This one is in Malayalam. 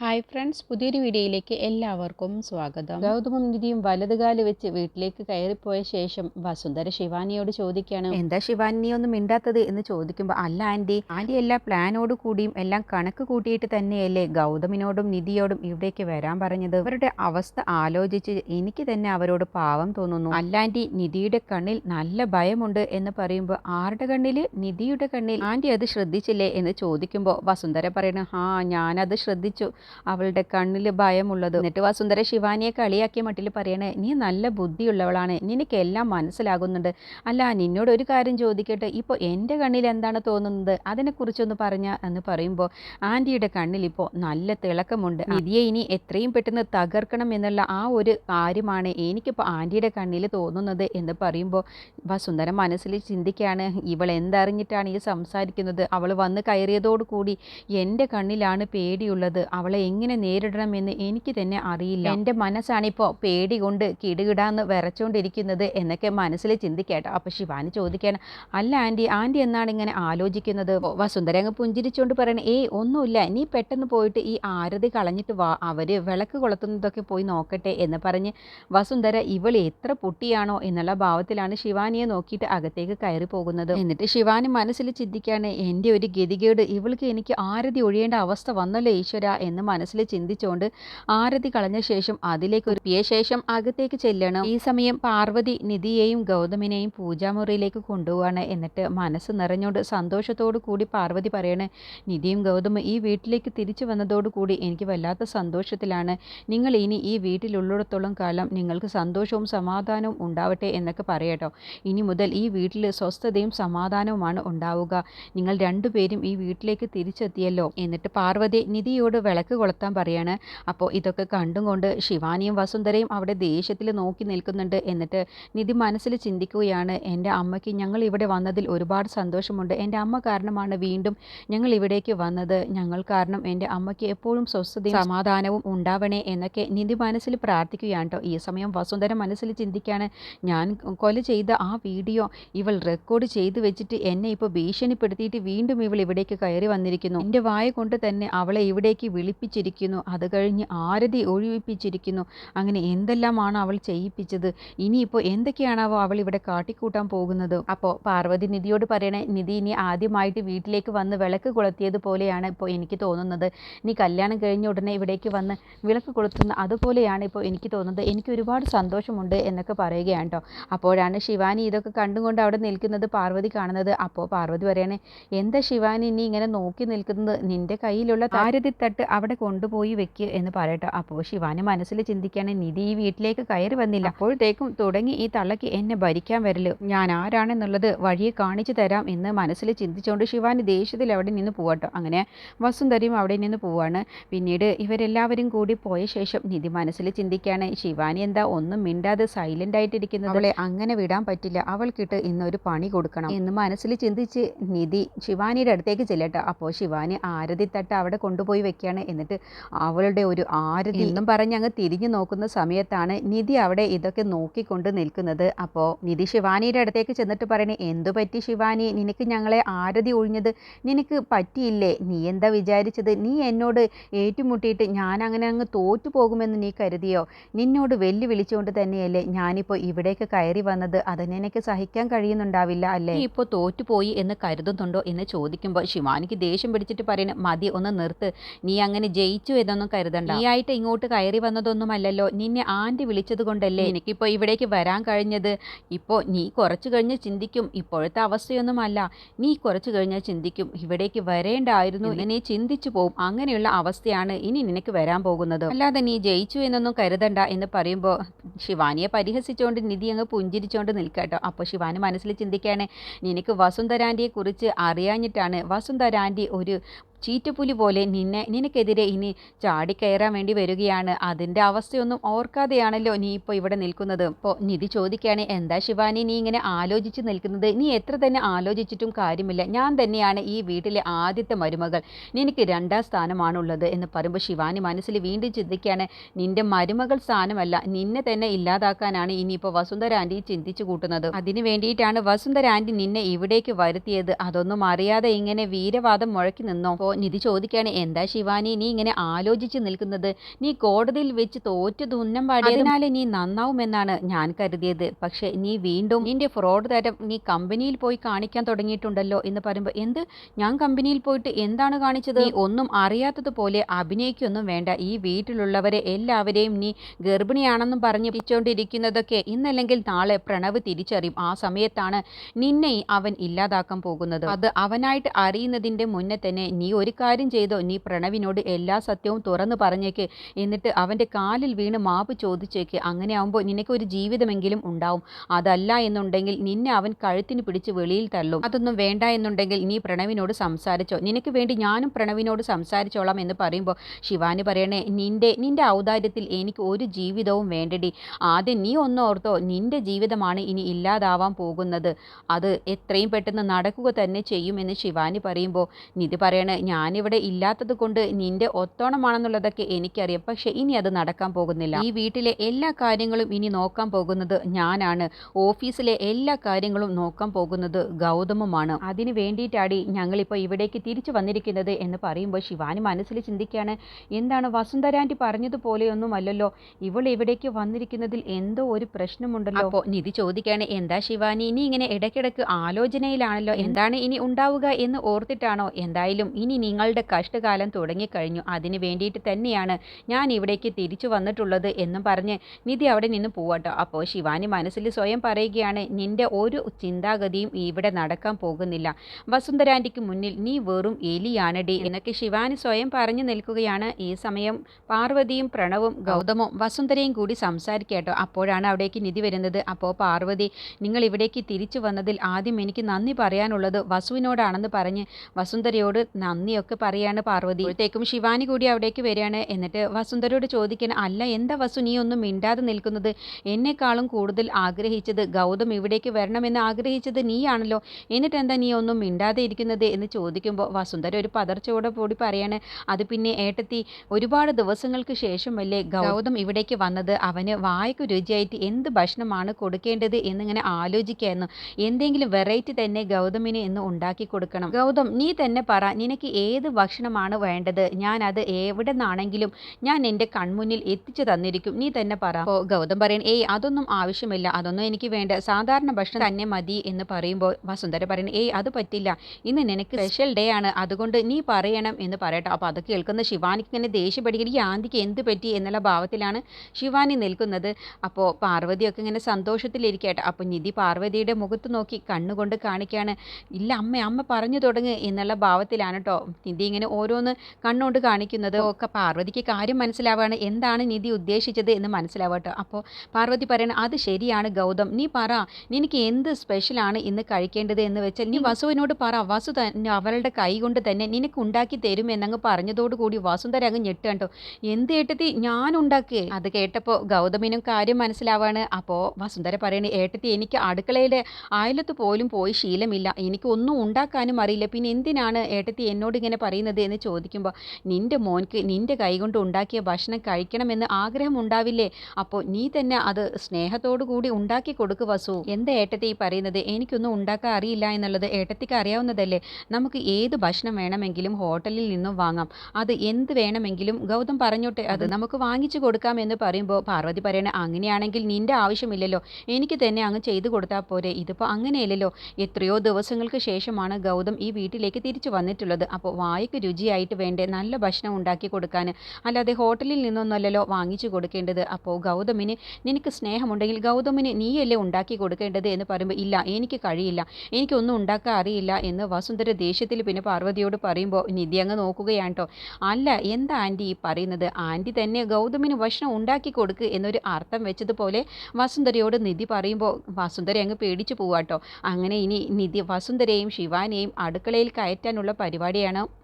ഹായ് ഫ്രണ്ട്സ് പുതിയൊരു വീഡിയോയിലേക്ക് എല്ലാവർക്കും സ്വാഗതം. ഗൗതമും നിധിയും വലതുകാൽ വെച്ച് വീട്ടിലേക്ക് കയറിപ്പോയ ശേഷം വസുന്ധര ശിവാനിയോട് ചോദിക്കുകയാണ് എന്താ ശിവാനി ഒന്നും മിണ്ടാത്തത്? എന്ന് ചോദിക്കുമ്പോൾ അല്ല ആന്റി ആന്റി എല്ലാ പ്ലാനോട് കൂടിയും എല്ലാം കണക്ക് കൂട്ടിയിട്ട് തന്നെയല്ലേ ഗൗതമിനോടും നിധിയോടും ഇവിടേക്ക് വരാൻ പറഞ്ഞത്? അവരുടെ അവസ്ഥ ആലോചിച്ച് എനിക്ക് തന്നെ അവരോട് പാവം തോന്നുന്നു. അല്ല ആന്റി നിധിയുടെ കണ്ണിൽ നല്ല ഭയമുണ്ട് എന്ന് പറയുമ്പോൾ ആരുടെ കണ്ണിൽ നിധിയുടെ കണ്ണിൽ. ആന്റി അത് ശ്രദ്ധിച്ചില്ലേ? എന്ന് ചോദിക്കുമ്പോൾ വസുന്ധര പറയണ ആ ഞാനത് ശ്രദ്ധിച്ചു. അവളുടെ കണ്ണിൽ ഭയമുള്ളത്. എന്നിട്ട് വസുന്ധര ശിവാനിയെ കളിയാക്കിയ മട്ടിൽ പറയണേ നീ നല്ല ബുദ്ധിയുള്ളവളാണ്. നിനക്കെല്ലാം മനസ്സിലാകുന്നുണ്ട്. അല്ല നിന്നോട് ഒരു കാര്യം ചോദിക്കട്ടെ. ഇപ്പോൾ എന്റെ കണ്ണിൽ എന്താണ് തോന്നുന്നത്? അതിനെക്കുറിച്ചൊന്ന് പറഞ്ഞ? എന്ന് പറയുമ്പോൾ ആന്റിയുടെ കണ്ണിൽ ഇപ്പോൾ നല്ല തിളക്കമുണ്ട്. നിധിയെ ഇനി എത്രയും പെട്ടെന്ന് തകർക്കണം എന്നുള്ള ആ ഒരു കാര്യമാണ് എനിക്കിപ്പോൾ ആന്റിയുടെ കണ്ണിൽ തോന്നുന്നത്. എന്ന് പറയുമ്പോൾ വസുന്ധര മനസ്സിൽ ചിന്തിക്കുകയാണ് ഇവൾ എന്തറിഞ്ഞിട്ടാണ് ഈ സംസാരിക്കുന്നത്? അവൾ വന്ന് കയറിയതോടുകൂടി എന്റെ കണ്ണിലാണ് പേടിയുള്ളത്. അവളെ എങ്ങനെ നേരിടണമെന്ന് എനിക്ക് തന്നെ അറിയില്ല. എന്റെ മനസ്സാണിപ്പോൾ പേടി കൊണ്ട് കിടുകിടാന്ന് വിറച്ചുകൊണ്ടിരിക്കുന്നത് എന്നൊക്കെ മനസ്സിൽ ചിന്തിക്കേട്ടോ. അപ്പോൾ ശിവാനി ചോദിക്കണം അല്ല ആന്റി ആന്റി എന്നാണ് ഇങ്ങനെ ആലോചിക്കുന്നത്? വസുന്ധര അങ്ങ് പുഞ്ചിരിച്ചുകൊണ്ട് പറയണേ ഏയ് ഒന്നുമില്ല. നീ പെട്ടെന്ന് പോയിട്ട് ഈ ആരതി കളഞ്ഞിട്ട് വാ. അവർ വിളക്ക് കൊളുത്തുന്നതൊക്കെ പോയി നോക്കട്ടെ എന്ന് പറഞ്ഞ് വസുന്ധര ഇവൾ എത്ര പൊട്ടിയാണോ എന്നുള്ള ഭാവത്തിലാണ് ശിവാനിയെ നോക്കിയിട്ട് അകത്തേക്ക് കയറി പോകുന്നത്. എന്നിട്ട് ശിവാനി മനസ്സിൽ ചിന്തിക്കുകയാണ് എന്റെ ഒരു ഗതികേട്. ഇവൾക്ക് എനിക്ക് ആരതി ഒഴിയേണ്ട അവസ്ഥ വന്നല്ലോ ഈശ്വര എന്ന് മനസ്സിൽ ചിന്തിച്ചുകൊണ്ട് ആരതി കളഞ്ഞ ശേഷം അതിലേക്ക് ഒരുപ്പിയ ശേഷം അകത്തേക്ക് ചെല്ലണം. ഈ സമയം പാർവതി നിധിയെയും ഗൗതമിനെയും പൂജാമുറിയിലേക്ക് കൊണ്ടുപോവാണ്. എന്നിട്ട് മനസ്സ് നിറഞ്ഞുകൊണ്ട് സന്തോഷത്തോടു കൂടി പാർവതി പറയണേ നിധിയും ഗൗതമും ഈ വീട്ടിലേക്ക് തിരിച്ചു വന്നതോടുകൂടി എനിക്ക് വല്ലാത്ത സന്തോഷത്തിലാണ്. നിങ്ങൾ ഇനി ഈ വീട്ടിലുള്ളിടത്തോളം കാലം നിങ്ങൾക്ക് സന്തോഷവും സമാധാനവും ഉണ്ടാവട്ടെ എന്നൊക്കെ പറയട്ടോ ഇനി മുതൽ ഈ വീട്ടിൽ സ്വസ്ഥതയും സമാധാനവുമാണ് ഉണ്ടാവുക. നിങ്ങൾ രണ്ടുപേരും ഈ വീട്ടിലേക്ക് തിരിച്ചെത്തിയല്ലോ. എന്നിട്ട് പാർവതി നിധിയോട് വിളക്ക് കൊളുത്താൻ പറയാണ്. അപ്പോൾ ഇതൊക്കെ കണ്ടും കൊണ്ട് ശിവാനിയും വസുന്ധരയും അവിടെ ദേഷ്യത്തിൽ നോക്കി നിൽക്കുന്നുണ്ട്. എന്നിട്ട് നിധി മനസ്സിൽ ചിന്തിക്കുകയാണ് എന്റെ അമ്മയ്ക്ക് ഞങ്ങൾ ഇവിടെ വന്നതിൽ ഒരുപാട് സന്തോഷമുണ്ട്. എന്റെ അമ്മ കാരണമാണ് വീണ്ടും ഞങ്ങൾ ഇവിടേക്ക് വന്നത്. ഞങ്ങൾ കാരണം എന്റെ അമ്മയ്ക്ക് എപ്പോഴും സ്വസ്ഥതയും സമാധാനവും ഉണ്ടാവണേ എന്നൊക്കെ നിധി മനസ്സിൽ പ്രാർത്ഥിക്കുകയാണ് ഈ സമയം വസുന്ധര മനസ്സിൽ ചിന്തിക്കുകയാണ് ഞാൻ കൊല ചെയ്ത ആ വീഡിയോ ഇവൾ റെക്കോർഡ് ചെയ്തു വെച്ചിട്ട് എന്നെ ഇപ്പോൾ ഭീഷണിപ്പെടുത്തിയിട്ട് വീണ്ടും ഇവൾ ഇവിടേക്ക് കയറി വന്നിരിക്കുന്നു. എന്റെ വായ കൊണ്ട് തന്നെ അവളെ ഇവിടേക്ക് വിളിപ്പിച്ചിരിക്കുന്നു അത് കഴിഞ്ഞ് ആരതി ഒഴിവിപ്പിച്ചിരിക്കുന്നു. അങ്ങനെ എന്തെല്ലാമാണ് അവൾ ചെയ്യിപ്പിച്ചത്? ഇനിയിപ്പോൾ എന്തൊക്കെയാണാവോ അവൾ ഇവിടെ കാട്ടിക്കൂട്ടാൻ പോകുന്നത്? അപ്പോൾ പാർവതി നിധിയോട് പറയണേ നിധി ഇനി ആദ്യമായിട്ട് വീട്ടിലേക്ക് വന്ന് വിളക്ക് കൊളുത്തിയത് പോലെയാണ് ഇപ്പോൾ എനിക്ക് തോന്നുന്നത്. നീ കല്യാണം കഴിഞ്ഞ ഉടനെ ഇവിടേക്ക് വന്ന് വിളക്ക് കൊളുത്തുന്ന അതുപോലെയാണ് ഇപ്പോൾ എനിക്ക് തോന്നുന്നത്. എനിക്ക് ഒരുപാട് സന്തോഷമുണ്ട് എന്നൊക്കെ പറയുകയാണ് കേട്ടോ അപ്പോഴാണ് ശിവാനി ഇതൊക്കെ കണ്ടുകൊണ്ട് അവിടെ നിൽക്കുന്നത് പാർവതി കാണുന്നത്. അപ്പോൾ പാർവതി പറയണേ എന്താ ശിവാനി ഇനി ഇങ്ങനെ നോക്കി നിൽക്കുന്നത്? നിന്റെ കയ്യിലുള്ള താരതിത്തട്ട് അവിടെ കൊണ്ടുപോയി വെക്ക് എന്ന് പറയട്ടോ. അപ്പോൾ ശിവാനി മനസ്സിൽ ചിന്തിക്കാണ് നിധി ഈ വീട്ടിലേക്ക് കയറി വന്നില്ല. അപ്പോഴത്തേക്കും തുടങ്ങി ഈ തള്ളക്ക് എന്നെ ഭരിക്കാൻ വരൽ. ഞാൻ ആരാണെന്നുള്ളത് വഴിയെ കാണിച്ചു തരാം എന്ന് മനസ്സിൽ ചിന്തിച്ചുകൊണ്ട് ശിവാനി ദേഷ്യത്തിൽ അവിടെ നിന്ന് പോവാട്ടോ. അങ്ങനെ വസുന്ധരയും അവിടെ നിന്ന് പോവാണ്. പിന്നീട് ഇവരെല്ലാവരും കൂടി പോയ ശേഷം നിധി മനസ്സിൽ ചിന്തിക്കുകയാണ് ശിവാനി എന്താ ഒന്നും മിണ്ടാതെ സൈലന്റ് ആയിട്ടിരിക്കുന്നത്? അവളെ അങ്ങനെ വിടാൻ പറ്റില്ല. അവൾക്കിട്ട് ഇന്നൊരു പണി കൊടുക്കണം. എന്ന് മനസ്സിൽ ചിന്തിച്ച് നിധി ശിവാനിയുടെ അടുത്തേക്ക് ചെല്ലട്ടോ. അപ്പോൾ ശിവാനി ആരതി തട്ട് അവിടെ കൊണ്ടുപോയി വെക്കുകയാണ്. എന്നിട്ട് അവളുടെ ഒരു ആരതി എന്നും പറഞ്ഞ് അങ്ങ് തിരിഞ്ഞു നോക്കുന്ന സമയത്താണ് നിധി അവിടെ ഇതൊക്കെ നോക്കിക്കൊണ്ട് നിൽക്കുന്നത്. അപ്പോൾ നിധി ശിവാനിയുടെ അടുത്തേക്ക് ചെന്നിട്ട് പറയണേ എന്തു പറ്റി ശിവാനി? നിനക്ക് ഞങ്ങളെ ആരതി ഒഴിഞ്ഞത്? നിനക്ക് പറ്റിയില്ലേ? നീ എന്താ വിചാരിച്ചത്? നീ എന്നോട് ഏറ്റുമുട്ടിയിട്ട് ഞാൻ അങ്ങനെ അങ്ങ് തോറ്റു പോകുമെന്ന് നീ കരുതിയോ? നിന്നോട് വെല്ലുവിളിച്ചുകൊണ്ട് തന്നെയല്ലേ ഞാനിപ്പോൾ ഇവിടേക്ക് കയറി വന്നത്? അതിനെനിക്ക് സഹിക്കാൻ കഴിയുന്നുണ്ടാവില്ല അല്ലേ? നീ ഇപ്പോൾ തോറ്റുപോയി എന്ന് കരുതുന്നുണ്ടോ എന്ന് ചോദിക്കുമ്പോൾ ശിവാനിക്ക് ദേഷ്യം പിടിച്ചിട്ട് പറയുന്നത് മതി ഒന്ന് നിർത്ത്. നീ അങ്ങനെ ജയിച്ചു എന്നൊന്നും കരുതണ്ട. നീ ആയിട്ട് ഇങ്ങോട്ട് കയറി വന്നതൊന്നുമല്ലല്ലോ. നിന്നെ ആന്റി വിളിച്ചത് കൊണ്ടല്ലേ? എനിക്കിപ്പോൾ ഇവിടേക്ക് വരാൻ കഴിഞ്ഞത്. ഇപ്പോ നീ കുറച്ചു കഴിഞ്ഞ് ചിന്തിക്കും. ഇപ്പോഴത്തെ അവസ്ഥയൊന്നുമല്ല. നീ കുറച്ചു കഴിഞ്ഞാൽ ചിന്തിക്കും. ഇവിടേക്ക് വരേണ്ടായിരുന്നു. ഇനി നീ ചിന്തിച്ചു പോവും. അങ്ങനെയുള്ള അവസ്ഥയാണ് ഇനി നിനക്ക് വരാൻ പോകുന്നത്. അല്ലാതെ നീ ജയിച്ചു എന്നൊന്നും കരുതണ്ട എന്ന് പറയുമ്പോൾ ശിവാനിയെ പരിഹസിച്ചുകൊണ്ട് നിധി അങ്ങ് പുഞ്ചിരിച്ചുകൊണ്ട് നിൽക്കട്ടോ. അപ്പോൾ ശിവാനി മനസ്സിൽ ചിന്തിക്കുകയാണ് നിനക്ക് വസുന്ധരാന്റിയെ കുറിച്ച് അറിയാഞ്ഞിട്ടാണ് വസുന്ധരാന്റി ഒരു ചീറ്റപ്പുലി പോലെ നിന്നെ നിനക്കെതിരെ ഇനി ചാടിക്കയറാൻ വേണ്ടി വരികയാണ്. അതിന്റെ അവസ്ഥയൊന്നും ഓർക്കാതെയാണല്ലോ നീ ഇപ്പോൾ ഇവിടെ നിൽക്കുന്നത്. ഇപ്പോൾ നിധി ചോദിക്കുകയാണ് എന്താ ശിവാനി നീ ഇങ്ങനെ ആലോചിച്ച് നിൽക്കുന്നത്? നീ എത്ര തന്നെ ആലോചിച്ചിട്ടും കാര്യമില്ല. ഞാൻ തന്നെയാണ് ഈ വീട്ടിലെ ആദ്യത്തെ മരുമകൾ. നിനക്ക് രണ്ടാം സ്ഥാനമാണുള്ളത്. എന്ന് പറയുമ്പോൾ ശിവാനി മനസ്സിൽ വീണ്ടും ചിന്തിക്കുകയാണ് നിന്റെ മരുമകൾ സ്ഥാനമല്ല. നിന്നെ തന്നെ ഇല്ലാതാക്കാനാണ് ഇനിയിപ്പോൾ വസുന്ധര ആന്റി ചിന്തിച്ചു കൂട്ടുന്നത്. അതിനു വേണ്ടിയിട്ടാണ് വസുന്ധര ആന്റി നിന്നെ ഇവിടേക്ക് വരുത്തിയത്. അതൊന്നും അറിയാതെ ഇങ്ങനെ വീരവാദം മുഴക്കി നിന്നോ? അപ്പോൾ നിധി ചോദിക്കുകയാണ് എന്താ ശിവാനി നീ ഇങ്ങനെ ആലോചിച്ച് നിൽക്കുന്നത്? നീ കോടതിയിൽ വെച്ച് തോറ്റു തുന്നം പാടിയതിനാലെ നീ നന്നാവുമെന്നാണ് ഞാൻ കരുതിയത്. പക്ഷേ നീ വീണ്ടും നിന്റെ ഫ്രോഡ് തരം നീ കമ്പനിയിൽ പോയി കാണിക്കാൻ തുടങ്ങിയിട്ടുണ്ടല്ലോ എന്ന് പറയുമ്പോൾ എന്ത്? ഞാൻ കമ്പനിയിൽ പോയിട്ട് എന്താണ് കാണിച്ചത്? നീ ഒന്നും അറിയാത്തതുപോലെ അഭിനയിക്കൊന്നും വേണ്ട. ഈ വീട്ടിലുള്ളവരെ എല്ലാവരെയും നീ ഗർഭിണിയാണെന്നും പറഞ്ഞ് പിച്ചോണ്ടിരിക്കുന്നതൊക്കെ ഇന്നല്ലെങ്കിൽ നാളെ പ്രണവ് തിരിച്ചറിയും. ആ സമയത്താണ് നിന്നെ അവൻ ഇല്ലാതാക്കാൻ പോകുന്നത്. അത് അവനായിട്ട് അറിയുന്നതിന്റെ മുന്നേ തന്നെ നീ ഒരു കാര്യം ചെയ്തോ? നീ പ്രണവിനോട് എല്ലാ സത്യവും തുറന്നു പറഞ്ഞേക്ക്. എന്നിട്ട് അവന്റെ കാലിൽ വീണ് മാപ്പ് ചോദിച്ചേക്ക്. അങ്ങനെ ആവുമ്പോൾ നിനക്ക് ഒരു ജീവിതമെങ്കിലും ഉണ്ടാവും. അതല്ല എന്നുണ്ടെങ്കിൽ നിന്നെ അവൻ കഴുത്തിന് പിടിച്ച് വെളിയിൽ തള്ളും. അതൊന്നും വേണ്ട എന്നുണ്ടെങ്കിൽ നീ പ്രണവിനോട് സംസാരിച്ചോ. നിനക്ക് വേണ്ടി ഞാനും പ്രണവിനോട് സംസാരിച്ചോളാം എന്ന് പറയുമ്പോൾ ശിവാനി പറയണേ നിന്റെ നിന്റെ ഔദാര്യത്തിൽ എനിക്ക് ഒരു ജീവിതവും വേണ്ടടി. ആദ്യം നീ ഒന്നോർത്തോ നിന്റെ ജീവിതമാണ് ഇനി ഇല്ലാതാവാൻ പോകുന്നത്. അത് എത്രയും പെട്ടെന്ന് നടക്കുക തന്നെ ചെയ്യുമെന്ന് ശിവാനി പറയുമ്പോൾ നിധി പറയണേ ഞാനിവിടെ ഇല്ലാത്തത് കൊണ്ട് നിന്റെ ഒത്തോണമാണെന്നുള്ളതൊക്കെ എനിക്കറിയാം. പക്ഷെ ഇനി അത് നടക്കാൻ പോകുന്നില്ല. ഈ വീട്ടിലെ എല്ലാ കാര്യങ്ങളും ഇനി നോക്കാൻ പോകുന്നത് ഞാനാണ്. ഓഫീസിലെ എല്ലാ കാര്യങ്ങളും നോക്കാൻ പോകുന്നത് ഗൗതമുമാണ്. അതിന് വേണ്ടിയിട്ടാടി ഞങ്ങളിപ്പോൾ ഇവിടേക്ക് തിരിച്ചു വന്നിരിക്കുന്നത് എന്ന് പറയുമ്പോൾ ശിവാനി മനസ്സിൽ ചിന്തിക്കുകയാണ്. എന്താണ് വസുന്ധരാന്റി പറഞ്ഞതുപോലെയൊന്നുമല്ലല്ലോ? ഇവൾ ഇവിടേക്ക് വന്നിരിക്കുന്നതിൽ എന്തോ ഒരു പ്രശ്നമുണ്ടല്ലോ? അപ്പോൾ നിധി ചോദിക്കുകയാണ് എന്താ ശിവാനി ഇനി ഇങ്ങനെ ഇടയ്ക്കിടയ്ക്ക് ആലോചനയിലാണല്ലോ? എന്താണ് ഇനി ഉണ്ടാവുക എന്ന് ഓർത്തിട്ടാണോ? എന്തായാലും ഇനി നിങ്ങളുടെ കഷ്ടകാലം തുടങ്ങിക്കഴിഞ്ഞു. അതിന് വേണ്ടിയിട്ട് തന്നെയാണ് ഞാൻ ഇവിടേക്ക് തിരിച്ചു വന്നിട്ടുള്ളത് എന്നും പറഞ്ഞ് നിധി അവിടെ നിന്ന് പോവാട്ടോ. അപ്പോൾ ശിവാനി മനസ്സിൽ സ്വയം പറയുകയാണ് നിന്റെ ഒരു ചിന്താഗതിയും ഇവിടെ നടക്കാൻ പോകുന്നില്ല. വസുന്ധരാന്റിക്ക് മുന്നിൽ നീ വെറും എലിയാണടി എന്നൊക്കെ ശിവാനി സ്വയം പറഞ്ഞു നിൽക്കുകയാണ്. ഈ സമയം പാർവതിയും പ്രണവും ഗൗതമും വസുന്ധരയും കൂടി സംസാരിക്കട്ടോ. അപ്പോഴാണ് അവിടേക്ക് നിധി വരുന്നത്. അപ്പോൾ പാർവതി നിങ്ങൾ ഇവിടേക്ക് തിരിച്ചു വന്നതിൽ ആദ്യം എനിക്ക് നന്ദി പറയാനുള്ളത് വസുവിനോടാണെന്ന് പറഞ്ഞ് വസുന്ധരയോട് നന്ദിയൊക്കെ പറയാണ് പാർവതി. അപ്പോഴത്തേക്കും ശിവാനി കൂടി അവിടേക്ക് വരികയാണ്. എന്നിട്ട് വസുന്ധരയോട് ചോദിക്കാൻ അല്ല എന്താ വസു നീ ഒന്നും മിണ്ടാതെ നിൽക്കുന്നത്? എന്നെക്കാളും കൂടുതൽ ആഗ്രഹിച്ചത് ഗൗതം ഇവിടേക്ക് വരണമെന്ന് ആഗ്രഹിച്ചത് നീയാണല്ലോ. എന്നിട്ട് എന്താ നീ ഒന്നും മിണ്ടാതെ ഇരിക്കുന്നത്? എന്ന് ചോദിക്കുമ്പോൾ വസുന്ധര ഒരു പതർച്ചയോടെ കൂടി പറയാണ് അത് പിന്നെ ഏട്ടത്തി ഒരുപാട് ദിവസങ്ങൾക്ക് ശേഷമല്ലേ ഗൗതം ഇവിടേക്ക് വന്നത്. അവന് വായ്ക്ക് രുചിയായിട്ട് എന്ത് ഭക്ഷണമാണ് കൊടുക്കേണ്ടത് എന്നിങ്ങനെ ആലോചിക്കായിരുന്നു. എന്തെങ്കിലും വെറൈറ്റി തന്നെ ഗൗതമിന് എന്ന് ഉണ്ടാക്കി കൊടുക്കണം. ഗൗതം നീ തന്നെ പറ നിനക്ക് ഏത് ഭക്ഷണമാണ് വേണ്ടത്? ഞാൻ അത് എവിടെ നിന്നാണെങ്കിലും ഞാൻ എന്റെ കൺമുന്നിൽ എത്തിച്ചു തന്നിരിക്കും. നീ തന്നെ പറ. അപ്പോൾ ഗൗതം പറയൻ ഏയ് അതൊന്നും ആവശ്യമില്ല. അതൊന്നും എനിക്ക് വേണ്ട. സാധാരണ ഭക്ഷണം തന്നെ മതി എന്ന് പറയുമ്പോൾ വസുന്ധര പറയുന്നത് ഏയ് അത് പറ്റില്ല. ഇന്ന് നിനക്ക് സ്പെഷ്യൽ ഡേ ആണ്. അതുകൊണ്ട് നീ പറയണം എന്ന് പറയട്ടെ. അപ്പോൾ അത് കേൾക്കുന്ന ശിവാനിക്ക് ഇങ്ങനെ ദേഷ്യം പഠിക്കും ഈ ആന്തിക്ക് എന്ത് പറ്റി? എന്നുള്ള ഭാവത്തിലാണ് ശിവാനി നിൽക്കുന്നത്. അപ്പോൾ പാർവതിയൊക്കെ ഇങ്ങനെ സന്തോഷത്തിലിരിക്കട്ടെ. അപ്പോൾ നിധി പാർവതിയുടെ മുഖത്ത് നോക്കി കണ്ണുകൊണ്ട് കാണിക്കുകയാണ് ഇല്ല അമ്മ അമ്മ പറഞ്ഞു തുടങ്ങ് എന്നുള്ള ഭാവത്തിലാണ് കേട്ടോ നിധി ഇങ്ങനെ ഓരോന്ന് കണ്ണുകൊണ്ട് കാണിക്കുന്നത് ഒക്കെ പാർവതിക്ക് കാര്യം മനസ്സിലാവുകയാണ് എന്താണ് നിധി ഉദ്ദേശിച്ചത് എന്ന് മനസ്സിലാവട്ടോ അപ്പോൾ പാർവതി പറയണ അത് ശരിയാണ് ഗൗതം. നീ പറ നിനക്ക് എന്ത് സ്പെഷ്യലാണ് ഇന്ന് കഴിക്കേണ്ടത്? എന്ന് വെച്ചാൽ നീ വസുവിനോട് പറ. വസു തന്നെ അവളുടെ കൈ കൊണ്ട് തന്നെ നിനക്ക് ഉണ്ടാക്കി തരും എന്നങ്ങ് പറഞ്ഞതോടുകൂടി വസുന്ധര അങ്ങ് ഞെട്ടുകണ്ടോ എന്ത് ഏട്ടത്തി? ഞാൻ ഉണ്ടാക്കേ. അത് കേട്ടപ്പോൾ ഗൗതമിനും കാര്യം മനസ്സിലാവാണ്. അപ്പോൾ വസുന്ധര പറയണേ ഏട്ടത്തി എനിക്ക് അടുക്കളയിലെ അയലത്ത് പോലും പോയി ശീലമില്ല. എനിക്ക് ഒന്നും ഉണ്ടാക്കാനും അറിയില്ല. പിന്നെ എന്തിനാണ് ഏട്ടത്തി എന്നോട് ഇങ്ങനെ പറയുന്നത് എന്ന് ചോദിക്കുമ്പോൾ നിന്റെ മോൻക്ക് നിന്റെ കൈകൊണ്ട് ഉണ്ടാക്കിയ ഭക്ഷണം കഴിക്കണമെന്ന് ആഗ്രഹം ഉണ്ടാവില്ലേ അപ്പോൾ നീ തന്നെ അത് സ്നേഹത്തോടു കൂടി ഉണ്ടാക്കി കൊടുക്ക് വസു. എന്താ ഏട്ടത്തി ഈ പറയുന്നത്? എനിക്കൊന്നും ഉണ്ടാക്കാൻ അറിയില്ല എന്നുള്ളത് ഏട്ടത്തിക്ക് അറിയാവുന്നതല്ലേ? നമുക്ക് ഏത് ഭക്ഷണം വേണമെങ്കിലും ഹോട്ടലിൽ നിന്നും വാങ്ങാം. അത് എന്ത് വേണമെങ്കിലും ഗൗതം പറഞ്ഞോട്ടെ. അത് നമുക്ക് വാങ്ങിച്ചു കൊടുക്കാം എന്ന് പറയുമ്പോൾ പാർവതി പറയണ അങ്ങനെയാണെങ്കിൽ നിന്റെ ആവശ്യമില്ലല്ലോ. എനിക്ക് തന്നെ അങ്ങ് ചെയ്തു കൊടുത്താൽ പോരെ. ഇതിപ്പോൾ അങ്ങനെയല്ലല്ലോ. എത്രയോ ദിവസങ്ങൾക്ക് ശേഷമാണ് ഗൗതം ഈ വീട്ടിലേക്ക് തിരിച്ചു വന്നിട്ടുള്ളത്. അപ്പോൾ വായ്ക്ക് രുചിയായിട്ട് വേണ്ടേ നല്ല ഭക്ഷണം ഉണ്ടാക്കി കൊടുക്കാൻ. അല്ലാതെ ഹോട്ടലിൽ നിന്നൊന്നുമല്ലല്ലോ വാങ്ങിച്ചു കൊടുക്കേണ്ടത്. അപ്പോൾ ഗൗതമിന് നിനക്ക് സ്നേഹമുണ്ടെങ്കിൽ ഗൗതമിന് നീയല്ലേ ഉണ്ടാക്കി കൊടുക്കേണ്ടത് എന്ന് പറയുമ്പോൾ ഇല്ല എനിക്ക് കഴിയില്ല. എനിക്കൊന്നും ഉണ്ടാക്കാൻ അറിയില്ല എന്ന് വസുന്ധര ദേഷ്യത്തിൽ പിന്നെ പാർവതിയോട് പറയുമ്പോൾ നിധി അങ്ങ് നോക്കുകയാണ് കേട്ടോ അല്ല എന്താ ആന്റി ഈ പറയുന്നത്? ആന്റി തന്നെ ഗൗതമിന് ഭക്ഷണം ഉണ്ടാക്കി കൊടുക്ക് എന്നൊരു അർത്ഥം വെച്ചതുപോലെ വസുന്ധരയോട് നിധി പറയുമ്പോൾ വസുന്ധര അങ്ങ് പേടിച്ചു പോവാട്ടോ അങ്ങനെ ഇനി നിധി വസുന്ധരയും ശിവാനെയും അടുക്കളയിൽ കയറ്റാനുള്ള പരിപാടിയാണ് lineup.